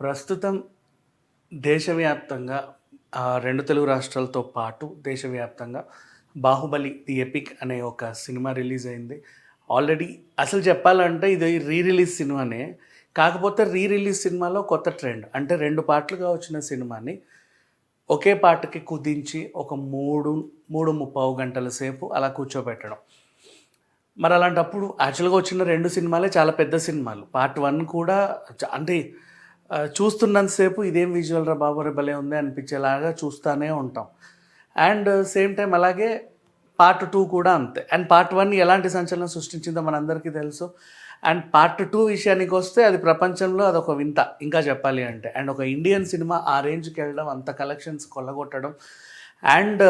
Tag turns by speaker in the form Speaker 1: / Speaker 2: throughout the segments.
Speaker 1: ప్రస్తుతం దేశవ్యాప్తంగా రెండు తెలుగు రాష్ట్రాలతో పాటు దేశవ్యాప్తంగా బాహుబలి ది ఎపిక్ అనే ఒక సినిమా రిలీజ్ అయింది. ఆల్రెడీ అసలు చెప్పాలంటే ఇది రీ రిలీజ్ సినిమానే. కాకపోతే రీ రిలీజ్ సినిమాలో కొత్త ట్రెండ్. అంటే రెండు పాటలుగా వచ్చిన సినిమాని. ఒకే పాటకి కుదించి ఒక మూడు మూడు ముప్పావు గంటల సేపు అలా కూర్చోబెట్టడం. మరి అలాంటప్పుడు యాక్చువల్గా వచ్చిన రెండు సినిమాలే చాలా పెద్ద సినిమాలు. పార్ట్ వన్ కూడా చ- అంటే చూస్తున్నంతసేపు ఇదేం విజువల్ రా బాబు రే భలే ఉంది అనిపించేలాగా చూస్తూనే ఉంటాం. అండ్ సేమ్ టైం అలాగే పార్ట్ టూ కూడా అంతే. అండ్ పార్ట్ వన్ ఎలాంటి సంచలనం సృష్టించిందో మనందరికీ తెలుసు. అండ్ పార్ట్ టూ విషయానికి వస్తే అది ప్రపంచంలో అదొక వింత ఇంకా చెప్పాలి అంటే. అండ్ ఒక ఇండియన్ సినిమా ఆ రేంజ్కి వెళ్ళడం అంత కలెక్షన్స్ కొల్లగొట్టడం అండ్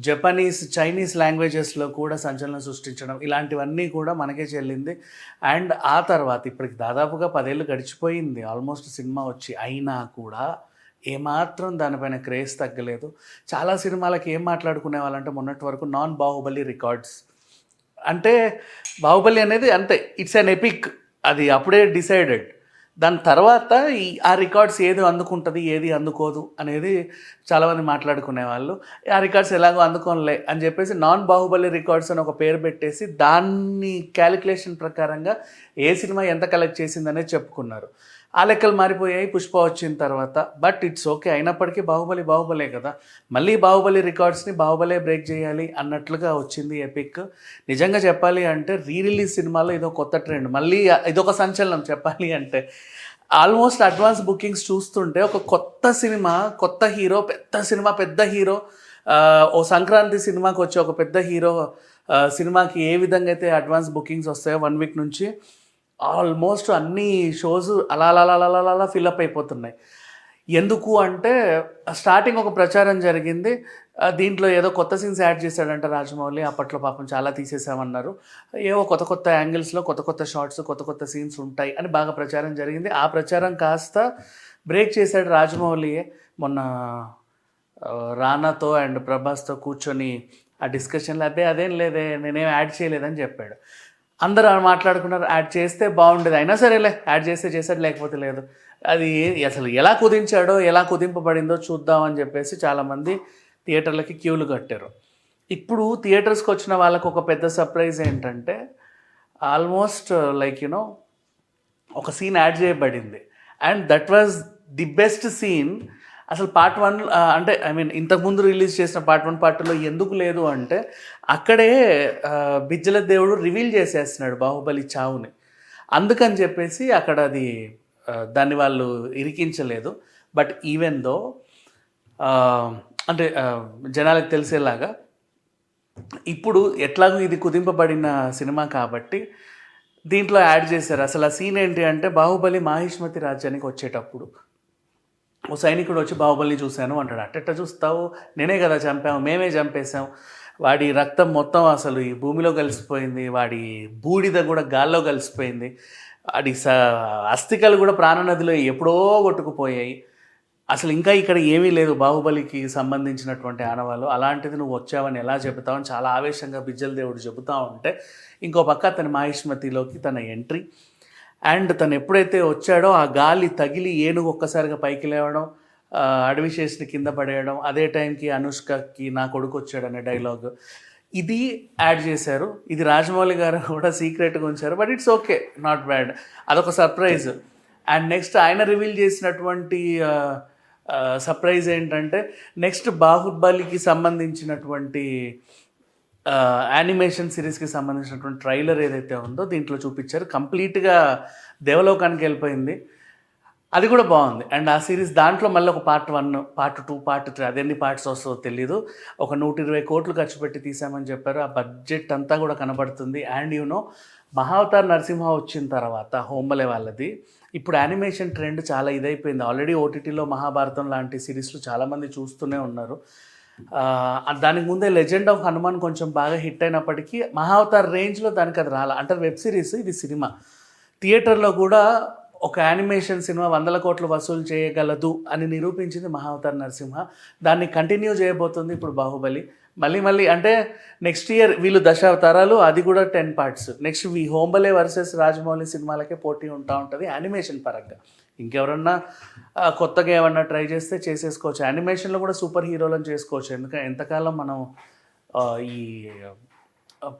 Speaker 1: జపనీస్ చైనీస్ లాంగ్వేజెస్లో కూడా సంచలనం సృష్టించడం ఇలాంటివన్నీ కూడా మనకే చెల్లింది. అండ్ ఆ తర్వాత ఇప్పటికి దాదాపుగా పదేళ్ళు గడిచిపోయింది. ఆల్మోస్ట్ సినిమా వచ్చి అయినా కూడా ఏమాత్రం దానిపైన క్రేజ్ తగ్గలేదు. చాలా సినిమాలకి ఏం మాట్లాడుకునే వాళ్ళంటే మొన్నటి వరకు నాన్ బాహుబలి రికార్డ్స్. అంటే బాహుబలి అనేది అంతే. ఇట్స్ అన్ ఎపిక్ అది అప్పుడే డిసైడెడ్ దాని తర్వాత ఈ ఆ రికార్డ్స్ ఏది అందుకుంటుంది ఏది అందుకోదు అనేది చాలామంది మాట్లాడుకునేవాళ్ళు. ఆ రికార్డ్స్ ఎలాగో అందుకోనిలే అని చెప్పేసి నాన్ బాహుబలి రికార్డ్స్ అని ఒక పేరు పెట్టేసి దాన్ని క్యాలిక్యులేషన్ ప్రకారంగా ఏ సినిమా ఎంత కలెక్ట్ చేసిందనే చెప్పుకున్నారు. ఆ లెక్కలు మారిపోయాయి పుష్ప వచ్చిన తర్వాత. బట్ ఇట్స్ ఓకే అయినప్పటికీ బాహుబలి బాహుబలే కదా. మళ్ళీ బాహుబలి రికార్డ్స్ని బాహుబలే బ్రేక్ చేయాలి అన్నట్లుగా వచ్చింది ఎపిక్ నిజంగా చెప్పాలి అంటే రీ రిలీజ్ సినిమాలో ఇదో కొత్త ట్రెండ్ మళ్ళీ ఇదొక సంచలనం చెప్పాలి అంటే. ఆల్మోస్ట్ అడ్వాన్స్ బుకింగ్స్ చూస్తుంటే ఒక కొత్త సినిమా కొత్త హీరో పెద్ద సినిమా పెద్ద హీరో ఓ సంక్రాంతి సినిమాకి వచ్చి ఒక పెద్ద హీరో సినిమాకి ఏ విధంగా అయితే అడ్వాన్స్ బుకింగ్స్ వస్తాయో వన్ వీక్ నుంచి ఆల్మోస్ట్ అన్ని షోస్ అలా అలా అలా అలా అలా ఫిల్అప్ అయిపోతున్నాయి. ఎందుకు అంటే స్టార్టింగ్ ఒక ప్రచారం జరిగింది. దీంట్లో ఏదో కొత్త సీన్స్ యాడ్ చేశాడంట రాజమౌళి అప్పట్లో పాపం చాలా తీసేసామన్నారు. ఏవో కొత్త కొత్త యాంగిల్స్లో కొత్త కొత్త షార్ట్స్ కొత్త కొత్త సీన్స్ ఉంటాయి అని బాగా ప్రచారం జరిగింది. ఆ ప్రచారం కాస్త బ్రేక్ చేశాడు రాజమౌళియే. మొన్న రానాతో అండ్ ప్రభాస్తో కూర్చొని ఆ డిస్కషన్లో అదే అదేం లేదే నేనేం యాడ్ చేయలేదని చెప్పాడు. అందరూ మాట్లాడుకున్నారు యాడ్ చేస్తే బాగుండేది. అయినా సరేలే యాడ్ చేస్తే చేశాడు లేకపోతే లేదు. అది అసలు ఎలా కుదించాడో ఎలా కుదింపబడిందో చూద్దామని చెప్పేసి చాలామంది థియేటర్లకి క్యూలు కట్టారు. ఇప్పుడు థియేటర్స్కి వచ్చిన వాళ్ళకు ఒక పెద్ద సర్ప్రైజ్ ఏంటంటే ఆల్మోస్ట్ లైక్ యునో ఒక సీన్ యాడ్ చేయబడింది. And that was the best scene అసలు పార్ట్ వన్ అంటే ఐ మీన్ ఇంతకుముందు రిలీజ్ చేసిన పార్ట్ వన్ పార్ట్ టూలో ఎందుకు లేదు అంటే అక్కడే బిజ్జల దేవుడు రివీల్ చేసేస్తున్నాడు బాహుబలి చావుని. అందుకని చెప్పేసి అక్కడ అది దాన్ని వాళ్ళు ఇరికించలేదు. బట్ ఈవెన్ దో అంటే జనాలకు తెలిసేలాగా ఇప్పుడు ఎట్లాగో ఇది కుదింపబడిన సినిమా కాబట్టి దీంట్లో యాడ్ చేశారు. అసలు ఆ సీన్ ఏంటి అంటే బాహుబలి మాహిష్మతి రాజ్యానికి వచ్చేటప్పుడు. ఓ సైనికుడు వచ్చి బాహుబలిని చూశాను. అంటాడు అట్టెట్ట చూస్తావు? నేనే కదా చంపాము మేమే చంపేశాం. వాడి రక్తం మొత్తం అసలు ఈ భూమిలో కలిసిపోయింది వాడి బూడిద కూడా గాల్లో కలిసిపోయింది. వాడి స అస్థికలు కూడా ప్రాణనదిలో ఎప్పుడో కొట్టుకుపోయాయి. అసలు ఇంకా ఇక్కడ ఏమీ లేదు బాహుబలికి సంబంధించినటువంటి ఆనవాళ్ళు అలాంటిది నువ్వు వచ్చావని ఎలా చెబుతావని చాలా ఆవేశంగా బిజ్జల దేవుడు చెబుతా ఉంటే ఇంకో పక్క తన మాహిష్మతిలోకి తన ఎంట్రీ. అండ్ తను ఎప్పుడైతే వచ్చాడో ఆ గాలి తగిలి ఏనుగు ఒక్కసారిగా పైకి లేవడం అడవి చేసిన కింద పడేయడం అదే టైంకి అనుష్కకి నా కొడుకు వచ్చాడనే డైలాగ్ ఇది యాడ్ చేశారు. ఇది రాజమౌళి గారు కూడా సీక్రెట్గా ఉంచారు but it's okay not bad అదొక సర్ప్రైజ్ అండ్ నెక్స్ట్ ఆయన రివీల్ చేసినటువంటి సర్ప్రైజ్ ఏంటంటే నెక్స్ట్ బాహుబలికి సంబంధించినటువంటి యానిమేషన్ సిరీస్కి సంబంధించినటువంటి ట్రైలర్ ఏదైతే ఉందో దీంట్లో చూపించారు. కంప్లీట్గా దేవలోకానికి వెళ్ళిపోయింది. అది కూడా బాగుంది. అండ్ ఆ సిరీస్ దాంట్లో మళ్ళీ ఒక part one part two part three అదెన్ని parts వస్తుందో తెలీదు. ఒక నూట ఇరవై కోట్లు ఖర్చు పెట్టి తీసామని చెప్పారు. ఆ బడ్జెట్ అంతా కూడా కనబడుతుంది. అండ్ యూనో మహావతార్ నరసింహ వచ్చిన తర్వాత హోంబలే వాళ్ళది. ఇప్పుడు యానిమేషన్ ట్రెండ్ చాలా ఇదైపోయింది. ఆల్రెడీ ఓటీటీలో మహాభారతం లాంటి సిరీస్లు చాలామంది చూస్తూనే ఉన్నారు. దానికి ముందే లెజెండ్ ఆఫ్ హనుమాన్ కొంచెం బాగా హిట్ అయినప్పటికీ మహావతార్ రేంజ్లో దానికి అది రాలే అంటే వెబ్ సిరీస్ ఇది సినిమా. థియేటర్లో కూడా ఒక యానిమేషన్ సినిమా వందల కోట్లు వసూలు చేయగలదు అని నిరూపించింది మహావతార్ నరసింహ. దాన్ని కంటిన్యూ చేయబోతుంది ఇప్పుడు బాహుబలి. మళ్ళీ మళ్ళీ అంటే నెక్స్ట్ ఇయర్ వీళ్ళు దశావతారాలు అది కూడా టెన్ పార్ట్స్. నెక్స్ట్ ఈ హోంబలే వర్సెస్ రాజమౌళి సినిమాలకే పోటీ ఉంటా ఉంటుంది యానిమేషన్ పరంగా. ఇంకెవరన్నా కొత్తగా ఏమన్నా ట్రై చేస్తే చేసేసుకోవచ్చు. యానిమేషన్లో కూడా సూపర్ హీరోలను చేసుకోవచ్చు. ఎందుకంటే ఎంతకాలం మనం ఈ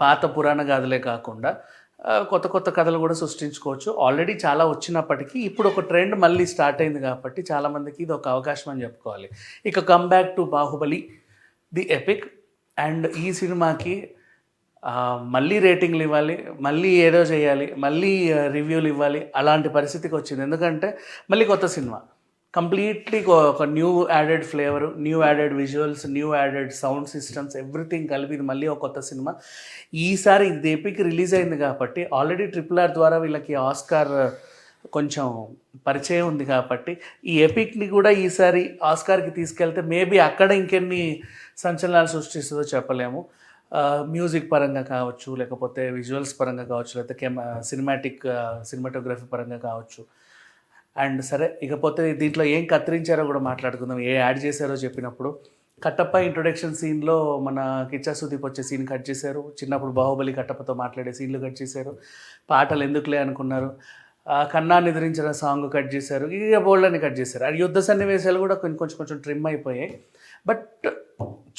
Speaker 1: పాత పురాణ గాథలే కాకుండా కొత్త కొత్త కథలు కూడా సృష్టించుకోవచ్చు. ఆల్రెడీ చాలా వచ్చినప్పటికీ ఇప్పుడు ఒక ట్రెండ్ మళ్ళీ స్టార్ట్ అయింది కాబట్టి చాలామందికి ఇది ఒక అవకాశం అని చెప్పుకోవాలి. ఇక come back to Baahubali the epic and ఈ సినిమాకి మళ్ళీ రేటింగ్లు ఇవ్వాలి మళ్ళీ ఏదో చేయాలి మళ్ళీ రివ్యూలు ఇవ్వాలి అలాంటి పరిస్థితికి వచ్చింది. ఎందుకంటే మళ్ళీ కొత్త సినిమా. కంప్లీట్లీ ఒక new added flavour new added visuals new added sound systems everything కలిపి ఇది మళ్ళీ ఒక కొత్త సినిమా. ఈసారి దేపికి రిలీజ్ అయింది కాబట్టి ఆల్రెడీ ట్రిపుల్ ఆర్ ద్వారా వీళ్ళకి ఆస్కార్ కొంచెం పరిచయం ఉంది కాబట్టి ఈ ఎపిక్ని కూడా ఈసారి ఆస్కార్కి తీసుకెళ్తే మేబీ అక్కడ ఇంకెన్ని సంచలనాలు సృష్టిస్తుందో చెప్పలేము. మ్యూజిక్ పరంగా కావచ్చు లేకపోతే విజువల్స్ పరంగా కావచ్చు లేకపోతే కెమ సినిమాటిక్ సినిమాటోగ్రఫీ పరంగా కావచ్చు. అండ్ సరే ఇకపోతే దీంట్లో ఏం కత్తిరించారో కూడా మాట్లాడుకుందాం. ఏ యాడ్ చేశారో చెప్పినప్పుడు. కట్టప్ప ఇంట్రొడక్షన్ సీన్లో మన కిచ్చా సుదీప్ వచ్చే సీన్ కట్ చేశారు. చిన్నప్పుడు బాహుబలి కట్టప్పతో మాట్లాడే సీన్లు కట్ చేశారు. పాటలు ఎందుకులే అనుకున్నారు. కన్నా నిద్రించిన సాంగ్ కట్ చేశారు. ఇక బోల్డ్ని కట్ చేశారు. అది యుద్ధ సన్నివేశాలు కూడా కొంచెం కొంచెం కొంచెం ట్రిమ్ అయిపోయాయి. బట్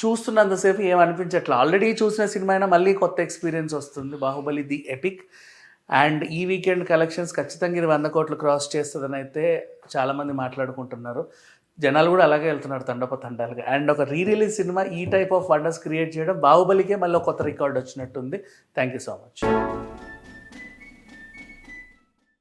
Speaker 1: చూస్తున్నంతసేపు ఏమనిపించట్లా ఆల్రెడీ చూసిన సినిమా అయినా మళ్ళీ కొత్త ఎక్స్పీరియన్స్ వస్తుంది. బాహుబలి ది ఎపిక్ అండ్ ఈ వీకెండ్ కలెక్షన్స్ ఖచ్చితంగా ఇది వంద కోట్లు క్రాస్ చేస్తుందని అయితే చాలామంది మాట్లాడుకుంటున్నారు. జనాలు కూడా అలాగే వెళ్తున్నారు తండప తండాలుగా. అండ్ ఒక రీ రిలీజ్ సినిమా ఈ టైప్ ఆఫ్ వండర్స్ క్రియేట్ చేయడం బాహుబలికే మళ్ళీ కొత్త రికార్డ్ వచ్చినట్టుంది. Thank you so much